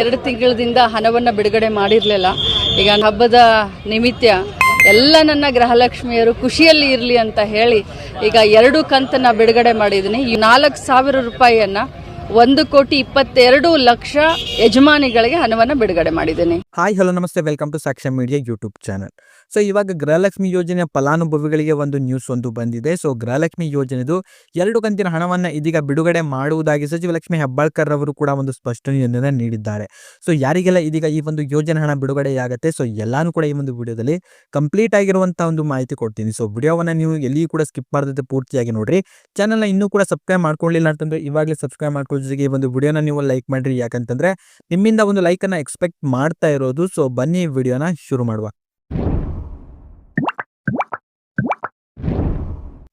ಎರಡು ತಿಂಗಳದಿಂದ ಹಣವನ್ನು ಬಿಡುಗಡೆ ಮಾಡಿರಲಿಲ್ಲ. ಈಗ ಹಬ್ಬದ ನಿಮಿತ್ತ ಎಲ್ಲ ನನ್ನ ಗೃಹಲಕ್ಷ್ಮಿಯರು ಖುಷಿಯಲ್ಲಿ ಇರಲಿ ಅಂತ ಹೇಳಿ ಈಗ ಎರಡು ಕಂತನ್ನ ಬಿಡುಗಡೆ ಮಾಡಿದ್ದೀನಿ. ಈ ನಾಲ್ಕು ಸಾವಿರ ರೂಪಾಯಿಯನ್ನ ಒಂದು ಕೋಟಿ ಇಪ್ಪತ್ತೆರಡು ಲಕ್ಷ ಯಜಮಾನಿಗಳಿಗೆ ಹಣವನ್ನು ಬಿಡುಗಡೆ ಮಾಡಿದ್ದೇನೆ. ಹಾಯ್ ಹಲೋ ನಮಸ್ತೆ. Welcome to Sakshya media YouTube channel so ಇವಾಗ ಗೃಹಲಕ್ಷ್ಮಿ ಯೋಜನೆಯ ಫಲಾನುಭವಿಗಳಿಗೆ ಒಂದು ನ್ಯೂಸ್ ಒಂದು ಬಂದಿದೆ. ಸೊ ಗೃಹಲಕ್ಷ್ಮಿ ಯೋಜನೆದು ಎರಡು ಕಂತಿನ ಹಣವನ್ನು ಇದೀಗ ಬಿಡುಗಡೆ ಮಾಡುವುದಾಗಿ ಸಚಿವ ಲಕ್ಷ್ಮಿ ಹೆಬ್ಬಾಳ್ಕರ್ ಅವರು ಕೂಡ ಒಂದು ಸ್ಪಷ್ಟನೆಯನ್ನು ನೀಡಿದ್ದಾರೆ. ಸೊ ಯಾರಿಗೆಲ್ಲ ಇದೀಗ ಈ ಒಂದು ಯೋಜನೆ ಹಣ ಬಿಡುಗಡೆಯಾಗುತ್ತೆ? ಸೊ ಎಲ್ಲಾನು ಕೂಡ ಈ ಒಂದು ವಿಡಿಯೋದಲ್ಲಿ ಕಂಪ್ಲೀಟ್ ಆಗಿರುವಂತಹ ಒಂದು ಮಾಹಿತಿ ಕೊಡ್ತೀನಿ. ಸೊ ವಿಡಿಯೋವನ್ನು ನೀವು ಎಲ್ಲಿಯೂ ಕೂಡ ಸ್ಕಿಪ್ ಮಾಡದಂತೆ ಪೂರ್ತಿಯಾಗಿ ನೋಡ್ರಿ. ಚಾನಲ್ನ ಇನ್ನೂ ಕೂಡ ಸಬ್ಸ್ಕ್ರೈಬ್ ಮಾಡ್ಕೊಳ್ಳಿಲ್ಲ ಅಂತಂದ್ರೆ ಇವಾಗಲೇ ಸಬ್ಸ್ಕ್ರೈಬ್ ಮಾಡ್ಕೊಳ್ಳೋ. ಜೊತೆಗೆ ಈ ಒಂದು ವಿಡಿಯೋನ ನೀವು ಲೈಕ್ ಮಾಡ್ರಿ. ಯಾಕಂತಂದ್ರೆ ನಿಮ್ಮಿಂದ ಒಂದು ಲೈಕ್ ಅನ್ನ ಎಕ್ಸ್ಪೆಕ್ಟ್ ಮಾಡ್ತಾ ಇರೋದು. ಸೊ ಬನ್ನಿ ವಿಡಿಯೋನ ಶುರು ಮಾಡುವ.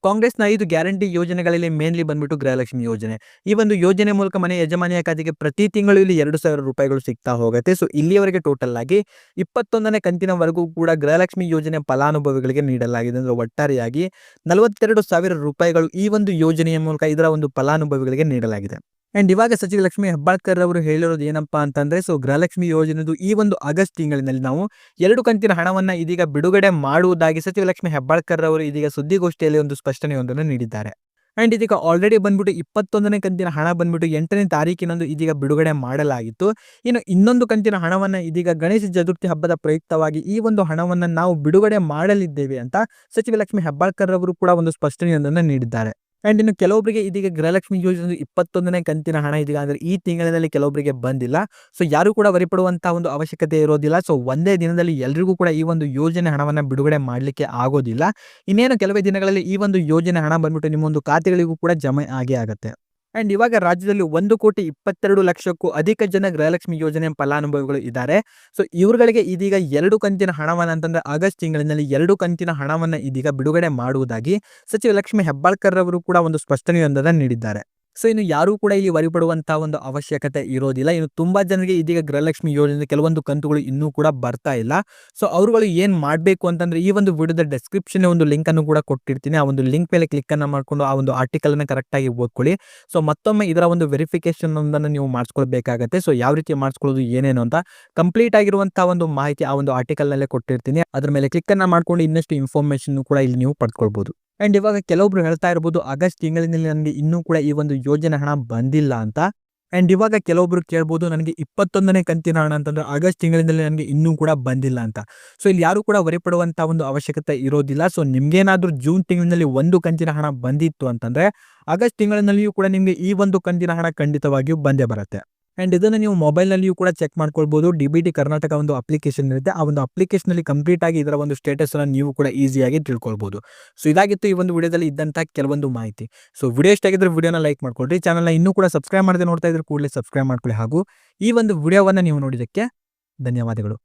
ಕಾಂಗ್ರೆಸ್ನ ಐದು ಗ್ಯಾರಂಟಿ ಯೋಜನೆಗಳಲ್ಲಿ ಮೇನ್ಲಿ ಬಂದ್ಬಿಟ್ಟು ಗೃಹಲಕ್ಷ್ಮಿ ಯೋಜನೆ. ಈ ಒಂದು ಯೋಜನೆ ಮೂಲಕ ಮನೆ ಯಜಮಾನಿಯ ಖಾತೆಗೆ ಪ್ರತಿ ತಿಂಗಳು ಇಲ್ಲಿ ಎರಡು ಸಾವಿರ ರೂಪಾಯಿಗಳು ಸಿಗ್ತಾ ಹೋಗುತ್ತೆ. ಸೊ ಇಲ್ಲಿಯವರೆಗೆ ಟೋಟಲ್ ಆಗಿ ಇಪ್ಪತ್ತೊಂದನೇ ಕಂತಿನವರೆಗೂ ಕೂಡ ಗೃಹಲಕ್ಷ್ಮಿ ಯೋಜನೆ ಫಲಾನುಭವಿಗಳಿಗೆ ನೀಡಲಾಗಿದೆ. ಅಂದ್ರೆ ಒಟ್ಟಾರೆಯಾಗಿ ನಲವತ್ತೆರಡು ಸಾವಿರ ರೂಪಾಯಿಗಳು ಈ ಒಂದು ಯೋಜನೆಯ ಮೂಲಕ ಇದರ ಒಂದು ಫಲಾನುಭವಿಗಳಿಗೆ ನೀಡಲಾಗಿದೆ. ಅಂಡ್ ಇವಾಗ ಸಚಿವ ಲಕ್ಷ್ಮಿ ಹೆಬ್ಬಾಳ್ಕರ್ ಅವರು ಹೇಳಿರೋದು ಏನಪ್ಪಾ ಅಂತಂದ್ರೆ ಸೊ ಗೃಹಲಕ್ಷ್ಮಿ ಯೋಜನೆದು ಈ ಒಂದು ಆಗಸ್ಟ್ ತಿಂಗಳಿನಲ್ಲಿ ನಾವು ಎರಡು ಕಂತಿನ ಹಣವನ್ನ ಇದೀಗ ಬಿಡುಗಡೆ ಮಾಡುವುದಾಗಿ ಸಚಿವ ಲಕ್ಷ್ಮಿ ಹೆಬ್ಬಾಳ್ಕರ್ ಅವರು ಇದೀಗ ಸುದ್ದಿಗೋಷ್ಠಿಯಲ್ಲಿ ಒಂದು ಸ್ಪಷ್ಟನೆಯೊಂದನ್ನು ನೀಡಿದ್ದಾರೆ. ಅಂಡ್ ಇದೀಗ ಆಲ್ರೆಡಿ ಬಂದ್ಬಿಟ್ಟು ಇಪ್ಪತ್ತೊಂದನೇ ಕಂತಿನ ಹಣ ಬಂದ್ಬಿಟ್ಟು ಎಂಟನೇ ತಾರೀಕಿನಂದು ಇದೀಗ ಬಿಡುಗಡೆ ಮಾಡಲಾಗಿತ್ತು. ಇನ್ನು ಇನ್ನೊಂದು ಕಂತಿನ ಹಣವನ್ನ ಇದೀಗ ಗಣೇಶ ಚತುರ್ಥಿ ಹಬ್ಬದ ಪ್ರಯುಕ್ತವಾಗಿ ಈ ಒಂದು ಹಣವನ್ನ ನಾವು ಬಿಡುಗಡೆ ಮಾಡಲಿದ್ದೇವೆ ಅಂತ ಸಚಿವ ಲಕ್ಷ್ಮಿ ಹೆಬ್ಬಾಳ್ಕರ್ ಅವರು ಕೂಡ ಒಂದು ಸ್ಪಷ್ಟನೆಯೊಂದನ್ನು ನೀಡಿದ್ದಾರೆ. ಅಂಡ್ ಇನ್ನು ಕೆಲವೊಬ್ಬರಿಗೆ ಇದೀಗ ಗೃಹಲಕ್ಷ್ಮಿ ಯೋಜನೆ ಇಪ್ಪತ್ತೊಂದನೇ ಕಂತಿನ ಹಣ ಇದೀಗ ಅಂದರೆ ಈ ತಿಂಗಳಲ್ಲಿ ಕೆಲವೊಬ್ಬರಿಗೆ ಬಂದಿಲ್ಲ. ಸೊ ಯಾರು ಕೂಡ ವರಿಪಡುವಂಥ ಒಂದು ಅವಶ್ಯಕತೆ ಇರೋದಿಲ್ಲ. ಸೊ ಒಂದೇ ದಿನದಲ್ಲಿ ಎಲ್ರಿಗೂ ಕೂಡ ಈ ಒಂದು ಯೋಜನೆ ಹಣವನ್ನು ಬಿಡುಗಡೆ ಮಾಡಲಿಕ್ಕೆ ಆಗೋದಿಲ್ಲ. ಇನ್ನೇನು ಕೆಲವೇ ದಿನಗಳಲ್ಲಿ ಈ ಒಂದು ಯೋಜನೆ ಹಣ ಬಂದ್ಬಿಟ್ಟು ನಿಮ್ಮೊಂದು ಖಾತೆಗಳಿಗೂ ಕೂಡ ಜಮೆ ಆಗೇ ಆಗುತ್ತೆ. ಅಂಡ್ ಇವಾಗ ರಾಜ್ಯದಲ್ಲಿ ಒಂದು ಕೋಟಿ ಇಪ್ಪತ್ತೆರಡು ಲಕ್ಷಕ್ಕೂ ಅಧಿಕ ಜನ ಗೃಹಲಕ್ಷ್ಮಿ ಯೋಜನೆ ಫಲಾನುಭವಿಗಳು ಇದ್ದಾರೆ. ಸೊ, ಇವ್ರುಗಳಿಗೆ ಇದೀಗ ಎರಡು ಕಂತಿನ ಹಣವನ್ನು ಅಂತಂದ್ರೆ ಆಗಸ್ಟ್ ತಿಂಗಳಿನಲ್ಲಿ ಎರಡು ಕಂತಿನ ಹಣವನ್ನು ಇದೀಗ ಬಿಡುಗಡೆ ಮಾಡುವುದಾಗಿ ಸಚಿವ ಲಕ್ಷ್ಮಿ ಹೆಬ್ಬಾಳ್ಕರ್ ಅವರು ಕೂಡ ಒಂದು ಸ್ಪಷ್ಟನೆಯೊಂದನ್ನು ನೀಡಿದ್ದಾರೆ. ಸೊ ಇನ್ನು ಯಾರೂ ಕೂಡ ಇಲ್ಲಿ ವರಿಪಡುವಂತಹ ಒಂದು ಅವಶ್ಯಕತೆ ಇರೋದಿಲ್ಲ. ಇನ್ನು ತುಂಬಾ ಜನರಿಗೆ ಇದೀಗ ಗೃಹಲಕ್ಷ್ಮಿ ಯೋಜನೆ ಕೆಲವೊಂದು ಕಂತುಗಳು ಇನ್ನೂ ಕೂಡ ಬರ್ತಾ ಇಲ್ಲ. ಸೊ ಅವರುಗಳು ಏನ್ ಮಾಡಬೇಕು ಅಂತಂದ್ರೆ ಈ ಒಂದು ವಿಡಿಯೋದ ಡೆಸ್ಕ್ರಿಪ್ಷನ್ ಒಂದು ಲಿಂಕ್ ಅನ್ನು ಕೂಡ ಕೊಟ್ಟಿರ್ತೀನಿ. ಆ ಒಂದು ಲಿಂಕ್ ಮೇಲೆ ಕ್ಲಿಕ್ ಅನ್ನ ಮಾಡ್ಕೊಂಡು ಆ ಒಂದು ಆರ್ಟಿಕಲ್ ಅನ್ನ ಕರೆಕ್ಟ್ ಆಗಿ ಓದ್ಕೊಳ್ಳಿ. ಸೊ ಮತ್ತೊಮ್ಮೆ ಇದರ ಒಂದು ವೆರಿಫಿಕೇಶನ್ ಒಂದನ್ನು ನೀವು ಮಾಡಿಸ್ಕೊಳ್ಬೇಕಾಗತ್ತೆ. ಸೊ ಯಾವ ರೀತಿ ಮಾಡಿಸ್ಕೊಳ್ಳೋದು, ಏನೇನು ಅಂತ ಕಂಪ್ಲೀಟ್ ಆಗಿರುವಂತಹ ಒಂದು ಮಾಹಿತಿ ಆ ಒಂದು ಆರ್ಟಿಕಲ್ ನಲ್ಲೇ ಕೊಟ್ಟಿರ್ತೀನಿ. ಅದ್ರ ಮೇಲೆ ಕ್ಲಿಕ್ ಅನ್ನ ಮಾಡ್ಕೊಂಡು ಇನ್ನಷ್ಟು ಇನ್ಫಾರ್ಮೇಶನ್ ಕೂಡ ಇಲ್ಲಿ ನೀವು ಪಡ್ಕೊಳ್ಬಹುದು ಅಂಡ್ ಇವಾಗ ಕೆಲವೊಬ್ರು ಹೇಳ್ತಾ ಇರ್ಬೋದು, ಆಗಸ್ಟ್ ತಿಂಗಳಿನಲ್ಲಿ ನನಗೆ ಇನ್ನೂ ಕೂಡ ಈ ಒಂದು ಯೋಜನೆ ಹಣ ಬಂದಿಲ್ಲ ಅಂತ. ಅಂಡ್ ಇವಾಗ ಕೆಲವೊಬ್ರು ಕೇಳ್ಬೋದು, ನನಗೆ ಇಪ್ಪತ್ತೊಂದನೇ ಕಂತಿನ ಹಣ ಅಂತಂದ್ರೆ ಆಗಸ್ಟ್ ತಿಂಗಳಿನಲ್ಲಿ ನನಗೆ ಇನ್ನೂ ಕೂಡ ಬಂದಿಲ್ಲ ಅಂತ. ಸೊ ಇಲ್ಲಿ ಯಾರು ಕೂಡ ವರಿಪಡುವಂತ ಒಂದು ಅವಶ್ಯಕತೆ ಇರೋದಿಲ್ಲ. ಸೊ ನಿಮ್ಗೇನಾದ್ರೂ ಜೂನ್ ತಿಂಗಳಿನಲ್ಲಿ ಒಂದು ಕಂತಿನ ಹಣ ಬಂದಿತ್ತು ಅಂತಂದ್ರೆ, ಆಗಸ್ಟ್ ತಿಂಗಳಿನಲ್ಲಿಯೂ ಕೂಡ ನಿಮಗೆ ಈ ಒಂದು ಕಂತಿನ ಹಣ ಖಂಡಿತವಾಗಿಯೂ ಬಂದೇ ಬರುತ್ತೆ. ಅಂಡ್ ಇದನ್ನು ನೀವು ಮೊಬೈಲ್ನಲ್ಲಿಯೂ ಕೂಡ ಚೆಕ್ ಮಾಡ್ಕೊಳ್ಬೋದು. ಡಿ ಬಿ ಟಿ ಕರ್ನಾಟಕ ಒಂದು ಅಪ್ಲಿಕೇಶನ್ ಇರುತ್ತೆ. ಆ ಒಂದು ಅಪ್ಲಿಕೇಶನಲ್ಲಿ ಕಂಪ್ಲೀಟ್ ಆಗಿ ಇದರ ಒಂದು ಸ್ಟೇಟಸ್ ಅನ್ನು ನೀವು ಕೂಡ ಈಸಿಯಾಗಿ ತಿಳ್ಕೊಳ್ಬೋದು. ಸೊ ಇದಾಗಿತ್ತು ಈ ಒಂದು ವಿಡಿಯೋದಲ್ಲಿ ಇದ್ದಂಥ ಕೆಲವೊಂದು ಮಾಹಿತಿ. ಸೊ ವಿಡಿಯೋ ಇಷ್ಟ ಆಗಿದ್ರೆ ವಿಡಿಯೋನ ಲೈಕ್ ಮಾಡ್ಕೊಳ್ರಿ. ಚಾನಲ್ನ ಇನ್ನೂ ಕೂಡ ಸಬ್ಸ್ಕ್ರೈಬ್ ಮಾಡದೆ ನೋಡ್ತಾ ಇದ್ರೆ ಕೂಡಲೇ ಸಬ್ಸ್ಕ್ರೈಬ್ ಮಾಡ್ಕೊಳ್ಳಿ ಹಾಗೂ ಈ ಒಂದು ವಿಡಿಯೋವನ್ನು ನೀವು ನೋಡಿದ್ದಕ್ಕೆ ಧನ್ಯವಾದಗಳು.